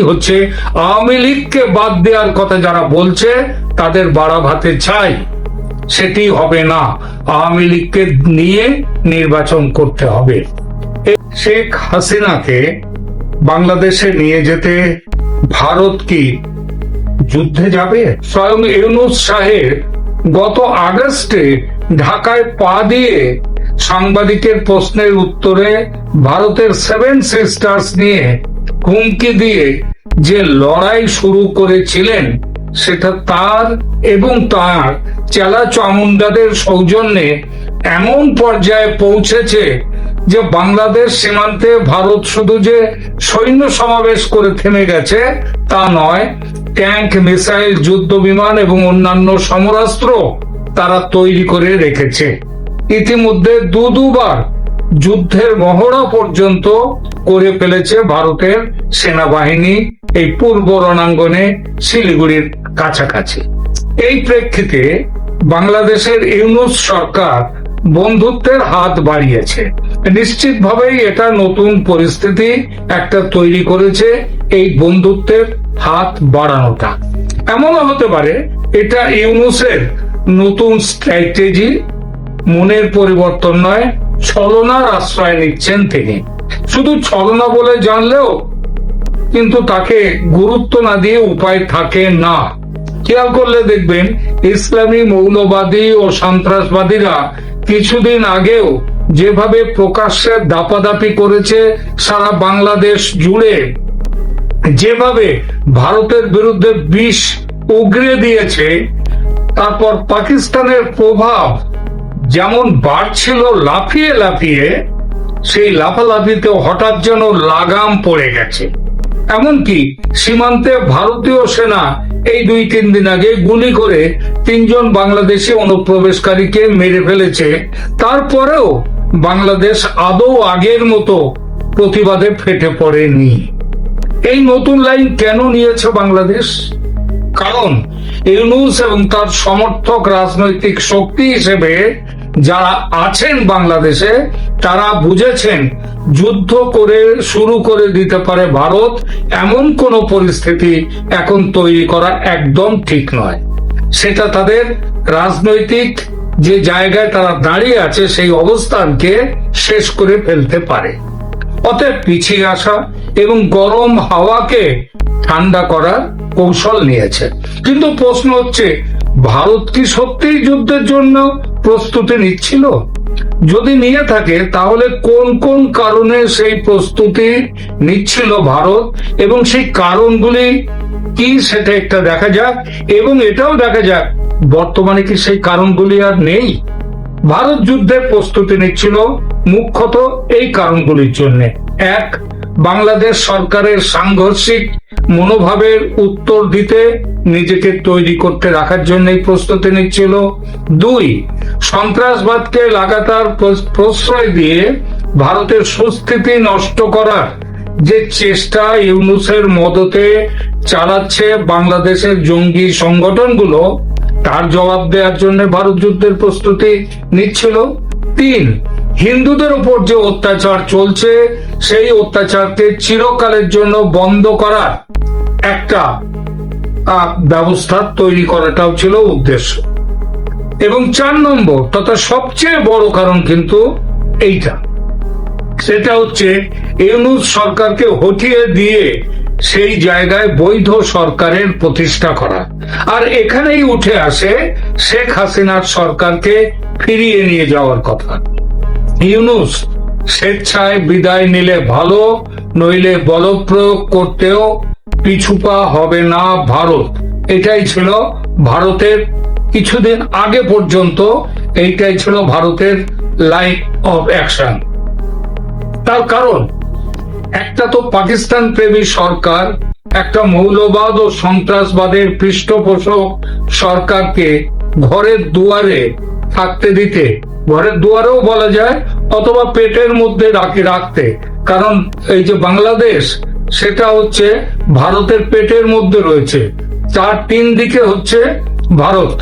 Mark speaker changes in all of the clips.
Speaker 1: হচ্ছে, আওয়ামী লীগকে বাদ দেওয়ার কথা যারা বলছে, তাদের বাড়া ভাতে চাই। সেটি হবে না। আওয়ামী লীগকে নিয়ে নির্বাচন করতে হবে। শেখ হাসিনাকে বাংলাদেশে নিয়ে যেতে ভারত কি যুদ্ধে যাবে? স্বয়ং ইউনুস সাহেব গত আগস্টে ঢাকায় পা দিয়ে সাংবাদিকের প্রশ্নের উত্তরে ভারতের সেভেন সিস্টার্স নিয়ে হুমকি দিয়ে যে লড়াই শুরু করেছিলেন, সেটা তার এবং তার চেলা চামুন্ডাদের সৌজন্যে এমন পর্যায়ে পৌঁছেছে যে বাংলাদেশ সীমান্তে ভারত শুধু যে সৈন্য সমাবেশ করে থেমে গেছে, তা নয়, ট্যাঙ্ক, মিসাইল, যুদ্ধ বিমান এবং অন্যান্য সমরাস্ত্র তারা তৈরি করে রেখেছে। ইতিমধ্যে দু দুবার যুদ্ধের মহড়া পর্যন্ত করে ফেলেছে ভারতের সেনাবাহিনী এই পূর্ব রণাঙ্গনে শিলিগুড়ির কাছাকাছি। এই প্রেক্ষিতে বাংলাদেশের ইউনুস সরকার বন্ধুত্বের হাত বাড়িয়েছে। নিশ্চিতভাবেই এটা নতুন পরিস্থিতি একটা তৈরি করেছে এই বন্ধুত্বের হাত বাড়ানোটা। এমনও হতে পারে এটা ইউনুসের নতুন স্ট্র্যাটেজি, মনের পরিবর্তন নয় ছলনার আশ্রয় নিচ্ছেন তিনি। শুধু ছলনা বলে জানলেও কিন্তু তাকে গুরুত্ব না দিয়ে উপায় থাকে না। খেয়াল করলে দেখবেন, ইসলামী মৌলবাদী ও সন্ত্রাসবাদীরা কিছুদিন আগেও যেভাবে প্রকাশ্যে দাপাদাপি করেছে সারা বাংলাদেশ জুড়ে, যেভাবে ভারতের বিরুদ্ধে বিষ উগরে দিয়েছে, তারপর পাকিস্তানের প্রভাব যেমন বাড়ছিল লাফিয়ে লাফিয়ে, সেই লাফালাফিতে হঠাৎ যেন লাগাম পড়ে গেছে। এমনকি সীমান্তে ভারতীয় সেনা এই দুই তিন দিন আগে গুলি করে তিনজন বাংলাদেশি অনুপ্রবেশকারীকে মেরে ফেলেছে। তারপরেও বাংলাদেশ আদৌ আগের মতো প্রতিবাদে ফেটে পড়েনি। এই নতুন লাইন কেন নিয়েছে বাংলাদেশ? কারণ ইউনুস এবং তার সমর্থক রাজনৈতিক শক্তি হিসেবে যারা আছেন বাংলাদেশে, তারা বুঝেছেন যুদ্ধ করে শুরু করে দিতে পারে ভারত, এমন কোন পরিস্থিতি এখন তৈরি করা একদম ঠিক নয়। সেটা তাদের রাজনৈতিক যে জায়গায় তারা দাঁড়িয়ে আছে, সেই অবস্থানকে শেষ করে ফেলতে পারে। অতএব পিছিয়ে আসা এবং গরম হাওয়াকে ঠান্ডা করার কৌশল নিয়েছে। কিন্তু প্রশ্ন হচ্ছে ভারত কি সত্যিই যুদ্ধের জন্য প্রস্তুতি নিচ্ছিল? যদি নিয়ে থাকে, তাহলে কোন কোন কারণে সেই প্রস্তুতি নিচ্ছিল ভারত? এবং সেই কারণগুলি কি সেটা একটা দেখা যাক। এবং এটাও দেখা যাক, বর্তমানে কি সেই কারণগুলি আর নেই? ভারত যুদ্ধের প্রস্তুতি নিচ্ছিল মুখ্যত এই কারণগুলির জন্য। এক বাংলাদেশ সরকারের সাংঘর্ষিক মনোভাবের উত্তর দিতে নিজেকে তৈরি করতে রাখার জন্য এই প্রস্তুতি নিচ্ছিল। দুই, সন্ত্রাসবাদকে লাগাতার প্রশ্রয় দিয়ে ভারতের সুস্থিতি নষ্ট করার যে চেষ্টা ইউনুসের মদতে চালাচ্ছে বাংলাদেশের জঙ্গি সংগঠনগুলো, তার জবাব দেওয়ার জন্য ভারত যুদ্ধের প্রস্তুতি নিচ্ছিল। তিন হিন্দুদের উপর যে অত্যাচার চলছে, সেই অত্যাচারকে চিরকালের জন্য বন্ধ করার একটা ব্যবস্থা তৈরি করাটাও ছিল উদ্দেশ্য। এবং চার নম্বর, তথা সবচেয়ে বড় কারণ কিন্তু এইটা। সেটা হচ্ছে, ইউনুস সরকারকে হটিয়ে দিয়ে সেই জায়গায় বৈধ সরকারের প্রতিষ্ঠা করা। আর এখানেই উঠে আসে শেখ হাসিনার সরকারকে ফিরিয়ে নিয়ে যাওয়ার কথা। ইউনুস, স্বেচ্ছায় বিদায় নিলে ভালো, নইলে বলপ্রয়োগ করতেও পিছুপা হবে না ভারত। এটাই ছিল ভারতের কিছুদিন আগে পর্যন্ত এইটাই ছিল ভারতের লাইন অফ অ্যাকশন। তার কারণ, একটা তো পাকিস্তান প্রেমী সরকার, একটা মৌলবাদ ও সন্ত্রাসবাদের পৃষ্ঠপোষক সরকারকে ঘরের দুয়ারে থাকতে দিতে ঘরের দুয়ারেও বলা যায়, অথবা পেটের মধ্যে রাখতে। কারণ এই যে বাংলাদেশ, সেটা হচ্ছে ভারতের পেটের মধ্যে রয়েছে। চার তিন দিকে হচ্ছে ভারত।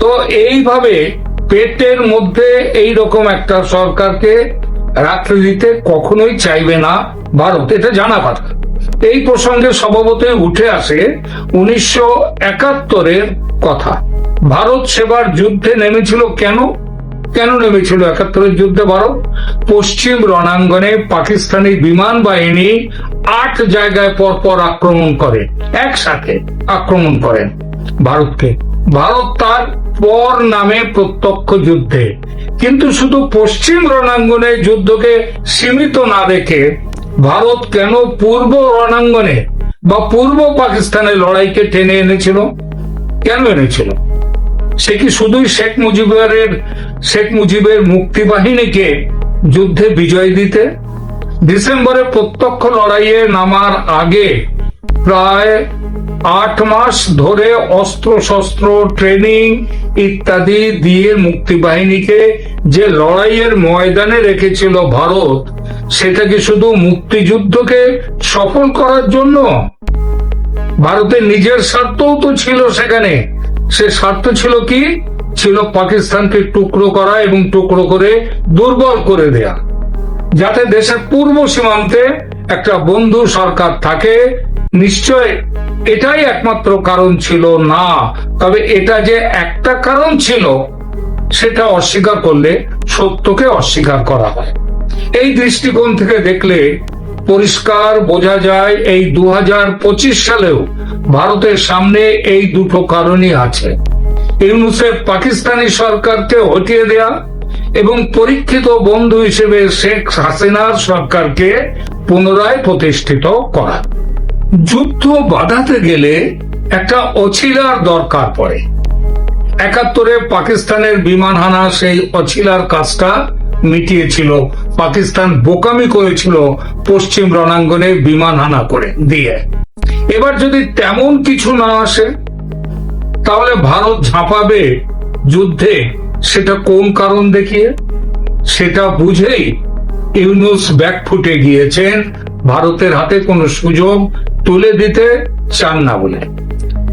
Speaker 1: তো এইভাবে পেটের মধ্যে এই রকম একটা সরকারকে রাখতে দিতে কখনোই চাইবে না ভারত। এটা জানা কথা। এই প্রসঙ্গে স্বভাবতই উঠে আসে উনিশশো একাত্তরের কথা। ভারত সেবার যুদ্ধে নেমেছিল কেন? কেন নেমেছিল? একাত্তরের যুদ্ধে ভারত, পশ্চিম রণাঙ্গনে পাকিস্তানি বিমান বাহিনী আট জায়গায় পরপর আক্রমণ করে, একসাথে আক্রমণ করেন ভারতকে। ভারত তার পর নামে প্রত্যক্ষ যুদ্ধে। কিন্তু শুধু পশ্চিম রণাঙ্গনে যুদ্ধকে সীমিত না রেখে ভারত কেন পূর্ব রণাঙ্গনে বা পূর্ব পাকিস্তানের লড়াইকে টেনে এনেছিল? কেন এনেছিল? সে কি শুধুই শেখ মুজিবের শেখ মুজিবের মুক্তি বাহিনীকে যুদ্ধে বিজয় দিতে? ডিসেম্বরে প্রত্যক্ষ লড়াইয়ে নামার আগে প্রায় আট মাস ধরে অস্ত্র শস্ত্র ট্রেনিং ইত্যাদি দিয়ে মুক্তি বাহিনীকে যে লড়াইয়ের ময়দানে রেখেছিল ভারত, সেটা কি শুধু মুক্তিযুদ্ধকে সফল করার জন্য? ভারতের নিজের স্বার্থও তো ছিল সেখানে। সে স্বার্থ ছিল কি? ছিল পাকিস্তানকে টুকরো করা এবং টুকরো করে দুর্বল করে দেয়া। যাতে দেশের পূর্ব সীমান্তে একটা বন্ধু সরকার থাকে। নিশ্চয় এটাই একমাত্র কারণ ছিল না। তবে এটা যে একটা কারণ ছিল, সেটা অস্বীকার করলে সত্যকে অস্বীকার করা হয়। এই দৃষ্টিকোণ থেকে দেখলে পরিষ্কার বোঝা যায় এই দু সালেও ভারতের সামনে এই দুটো কারণই আছে। ইউনুসের পাকিস্তানি সরকারকে হটিয়ে দেয়া এবং পরীক্ষিত বন্ধু হিসেবে শেখ হাসিনার সরকারকে পুনরায় প্রতিষ্ঠিত করা। যুদ্ধ বাধাতে গেলে একটা অছিলার দরকার পড়ে। একাত্তরে পাকিস্তানের বিমান হানা সেই অছিলার কাজটা মিটিয়েছিল, পাকিস্তান বোকামি করেছিল পশ্চিম রণাঙ্গনে বিমান হানা করে দিয়ে। এবার যদি তেমন কিছু না আসে, তাহলে ভারত ঝাঁপাবে যুদ্ধে। সেটা কোন কারণ দেখিয়ে? সেটা বুঝেই ইউনুস ব্যাকফুটে গিয়েছেন। ভারতের হাতে কোনো সুযোগ তুলে দিতে চান না বলে।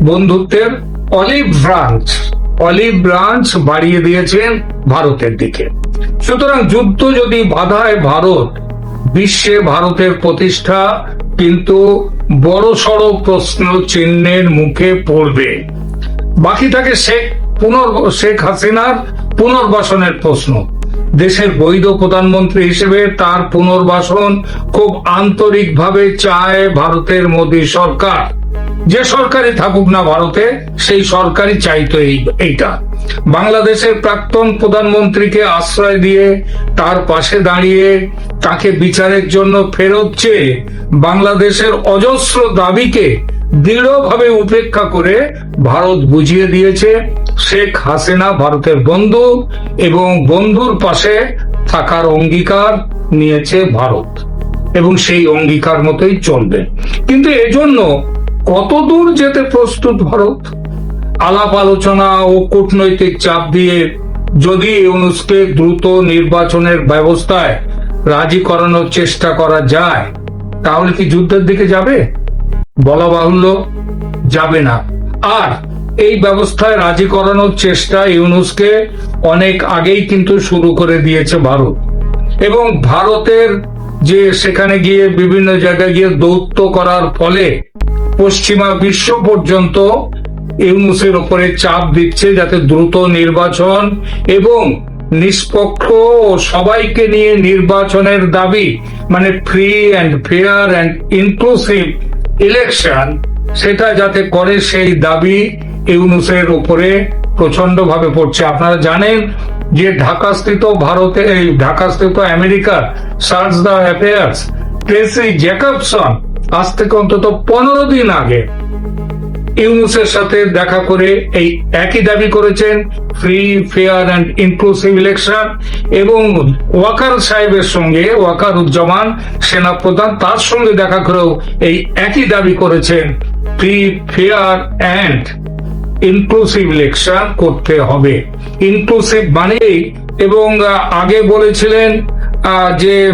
Speaker 1: বন্ধুত্বের অলিভ ব্রাঞ্চ। অলিভ ব্রাঞ্চ বাড়িয়ে দিয়েছেন ভারতের দিকে। সুতরাং যুদ্ধ যদি বাধায় ভারত, বিশ্বে ভারতের প্রতিষ্ঠা কিন্তু বড় সড় প্রশ্ন চিহ্নের মুখে পড়বে। বাকি থাকে শেখ পুনর, শেখ হাসিনার পুনর্বাসনের প্রশ্ন। দেশের বৈধ প্রধানমন্ত্রী হিসেবে তার পুনর্বাসন খুব আন্তরিকভাবে চায় ভারতের মোদী সরকার। যে সরকারই থাকুক না ভারতে, সেই সরকারই চাইতো এই এইটা। বাংলাদেশের প্রাক্তন প্রধানমন্ত্রীকে আশ্রয় দিয়ে তার পাশে দাঁড়িয়ে তাকে বিচারের জন্য ফেরত চেয়ে বাংলাদেশের অজস্র দাবিকে দৃঢ়ভাবে উপেক্ষা করে ভারত বুঝিয়ে দিয়েছে, শেখ হাসিনা ভারতের বন্ধু এবং বন্ধুর পাশে থাকার অঙ্গীকার নিয়েছে ভারত। এবং সেই অঙ্গীকার মতোই চলবে। কিন্তু এজন্য কতদূর যেতে প্রস্তুত ভারত? আলাপ আলোচনা ও কূটনৈতিক চাপ দিয়ে যদি ইউনুসকে দ্রুত নির্বাচনের ব্যবস্থায় রাজি করানোর চেষ্টা করা যায়, তাহলে কি যুদ্ধের দিকে যাবে? বলা বাহুল্য, যাবে না। আর এই ব্যবস্থায় রাজি করানোর চেষ্টা ইউনুসকে অনেক আগেই কিন্তু শুরু করে দিয়েছে ভারত। এবং ভারতের যে সেখানে গিয়ে বিভিন্ন জায়গায় গিয়ে দৌত্য করার ফলে পশ্চিমা বিশ্ব পর্যন্ত ইউনুসের উপরে চাপ দিচ্ছে যাতে দ্রুত নির্বাচন এবং নিষ্পক্ষ সবাইকে নিয়ে নির্বাচনের দাবি মানে free and fair and inclusive election সেটা যাতে করে সেই দাবি ইউনুসের উপরে প্রচণ্ড ভাবে পড়ছে। আপনারা জানেন যে ঢাকাস্থিত ভারতে, এই ঢাকাস্থিত আমেরিকার chargé d' affaires Tracey Jacobson আজ থেকে অন্তত পনেরো দিন আগে ইউনুসের সাথে দেখা করে এই একই দাবি করেছেন free fair and inclusive election এবং ওয়াকার সাহেবের সঙ্গে ওয়াকার উজ্জামান সেনাপ্রধান তার সঙ্গে দেখা করেও এই একই দাবি করেছেন free fair and inclusive election করতে হবে। ইনক্লুসিভ মানেই এবং আগে বলেছিলেন যে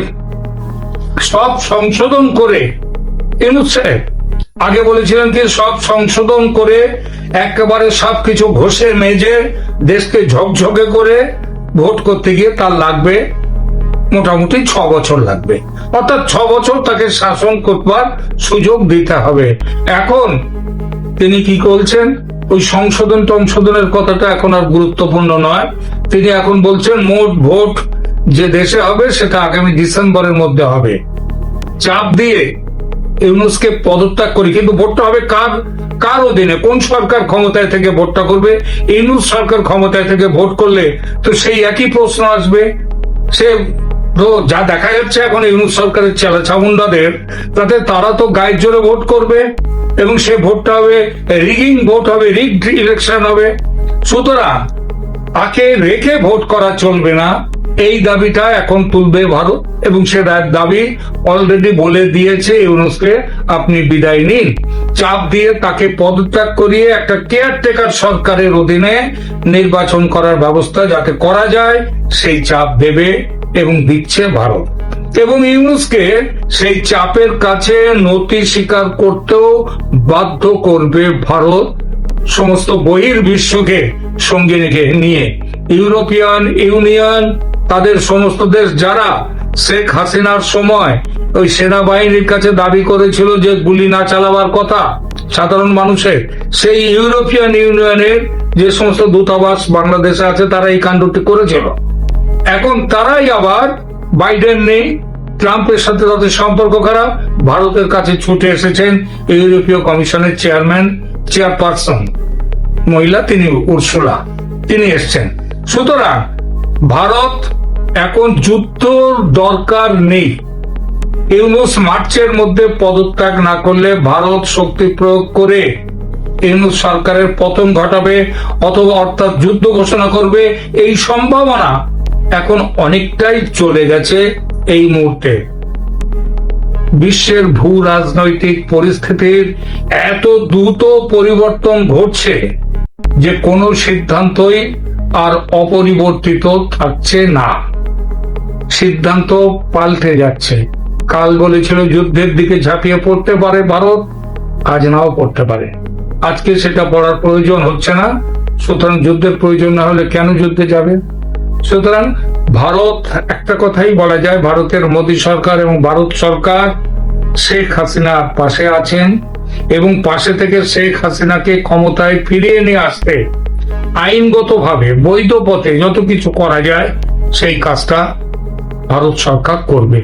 Speaker 1: সব সংশোধন করে ইউনুস আগে বলেছিলেন কি, সব সংশোধন করে একেবারে সবকিছু ঘষে মেজে দেশকে ঝকঝকে করে ভোট করতে গিয়ে তার লাগবে মোটামুটি ছ বছর লাগবে। অর্থাৎ ছ বছর তাকে শাসন করবার সুযোগ দিতে হবে। এখন তিনি কি করছেন? ওই সংশোধন টংশোধনের কথাটা এখন আর গুরুত্বপূর্ণ নয়। তিনি এখন বলছেন, মোট ভোট যে দেশে হবে সেটা আগামী ডিসেম্বরের মধ্যে হবে। চাপ দিয়ে ইউনুসকে পদত্যাগ করি কিন্তু ভোটটা হবে কার কার অধীনে কোন সরকার ক্ষমতায় থেকে ভোটটা করবে ইউনুস সরকার ক্ষমতায় থেকে ভোট করলে তো সেই একই প্রশ্ন আসবে সে তো যা দেখা যাচ্ছে এখন ইউনুস সরকারের চেলা চামুন্ডাদের তাতে তারা তো গায়ের জোরে ভোট করবে এবং সে ভোটটা হবে রিগিং ভোট হবে রিগ ইলেকশন হবে সুতরাং তাকে রেখে ভোট করা চলবে না। এই দাবিটা এখন তুলবে ভারত এবং সে দাবি অলরেডি বলে দিয়েছে ইউনুসকে, আপনি বিদায় নিন। চাপ দিয়ে তাকে পদত্যাগ করিয়ে একটা কেয়ারটেকার সরকারের অধীনে নির্বাচন করার ব্যবস্থা যাতে করা যায়, সেই চাপ দেবে এবং দিচ্ছে ভারত। এবং ইউনুসকে সেই চাপের কাছে নতি স্বীকার করতেও বাধ্য করবে ভারত। সমস্ত বহির বিশ্বকে সঙ্গে রেখে নিয়ে ইউরোপিয়ান ইউনিয়ন, তাদের সমস্ত দেশ যারা শেখ হাসিনার সময় ওই সেনাবাহিনীর কাছে দাবি করেছিল যে গুলি না চালাবার কথা, সাধারণ মানুষের, সেই ইউরোপিয়ান ইউনিয়নের যে সমস্ত দূতাবাস বাংলাদেশে আছে, তারা এই কাণ্ডটি করেছিল। এখন তারাই আবার বাইডেন নেই, ট্রাম্পের সাথে তাদের সম্পর্ক খারাপ, ভারতের কাছে ছুটে এসেছেন ইউরোপীয় কমিশনের চেয়ারম্যান চেয়ারপারসন, মহিলা তিনি উর্সুলা, তিনি এসছেন। সুতরাং ভারত এখন যুদ্ধ দরকার নেই। ইউনুস মার্চের মধ্যে পদত্যাগ না করলে ভারত শক্তি প্রয়োগ করে ইউনুস সরকারের পতন ঘটাবে অথবা অর্থাৎ যুদ্ধ ঘোষণা করবে, এই সম্ভাবনা এখন অনেকটাই চলে গেছে এই মুহূর্তে। বিশ্বের ভূ রাজনৈতিক পরিস্থিতির এত দ্রুত পরিবর্তন ঘটছে যে কোনো সিদ্ধান্তই আর অপরিবর্তিত থাকছে না। সিদ্ধান্ত পাল্টে যাচ্ছে। কাল বলেছিল যুদ্ধের দিকে ঝাঁপিয়ে পড়তে পারে ভারত আজ নাও পড়তে পারে। আজকে সেটা পড়ার প্রয়োজন হচ্ছে না। সুতরাং যুদ্ধের প্রয়োজন না হলে কেন যুদ্ধে যাবে? সুতরাং ভারত, একটা কথাই বলা যায়, ভারতের মোদী সরকার এবং ভারত সরকার শেখ হাসিনা পাশে আছেন এবং পাশে থেকে শেখ হাসিনাকে ক্ষমতায় ফিরিয়ে নিয়ে আসতে আইনগতভাবে, বৈধ পথে যত কিছু করা যায়, সেই কাজটা ভারত সরকার করবে।